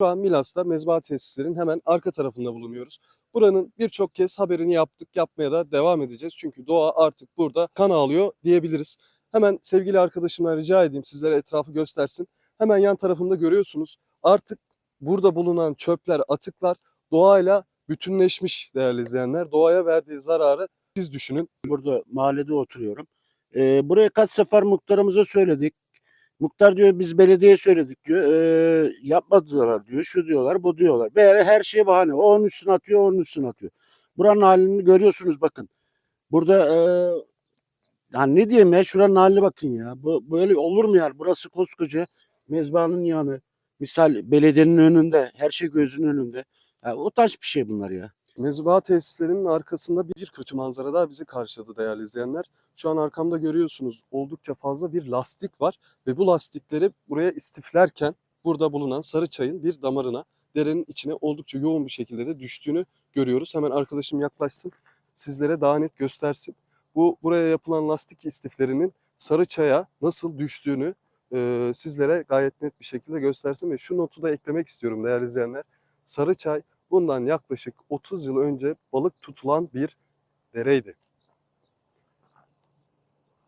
Şu an Milas'ta mezba tesislerin hemen arka tarafında bulunuyoruz. Buranın birçok kez haberini yaptık, yapmaya da devam edeceğiz. Çünkü doğa artık burada kan ağlıyor diyebiliriz. Hemen sevgili arkadaşımdan rica edeyim sizlere etrafı göstersin. Hemen yan tarafında görüyorsunuz. Artık burada bulunan çöpler, atıklar doğayla bütünleşmiş değerli izleyenler. Doğaya verdiği zararı siz düşünün. Burada mahallede oturuyorum. Ee, buraya kaç sefer muhtarımıza söyledik. Muhtar diyor biz belediye söyledik diyor. Ee, yapmadılar diyor. Şu diyorlar bu diyorlar. Ve her şey bahane. O onun üstüne atıyor onun üstüne atıyor. Buranın halini görüyorsunuz bakın. Burada e, yani ne diyeyim ya şuranın haline bakın ya. Bu, böyle olur mu yani? Burası koskoca mezbanın yanı. Misal belediyenin önünde. Her şey gözünün önünde. Ya, utanç bir şey bunlar ya. Mezba tesislerinin arkasında bir kötü manzara daha bizi karşıladı değerli izleyenler. Şu an arkamda görüyorsunuz oldukça fazla bir lastik var ve bu lastikleri buraya istiflerken burada bulunan Sarıçay'ın bir damarına derenin içine oldukça yoğun bir şekilde de düştüğünü görüyoruz. Hemen arkadaşım yaklaşsın sizlere daha net göstersin. Bu buraya yapılan lastik istiflerinin Sarıçay'a nasıl düştüğünü e, sizlere gayet net bir şekilde göstersin ve şu notu da eklemek istiyorum değerli izleyenler. Sarıçay bundan yaklaşık 30 yıl önce balık tutulan bir dereydi.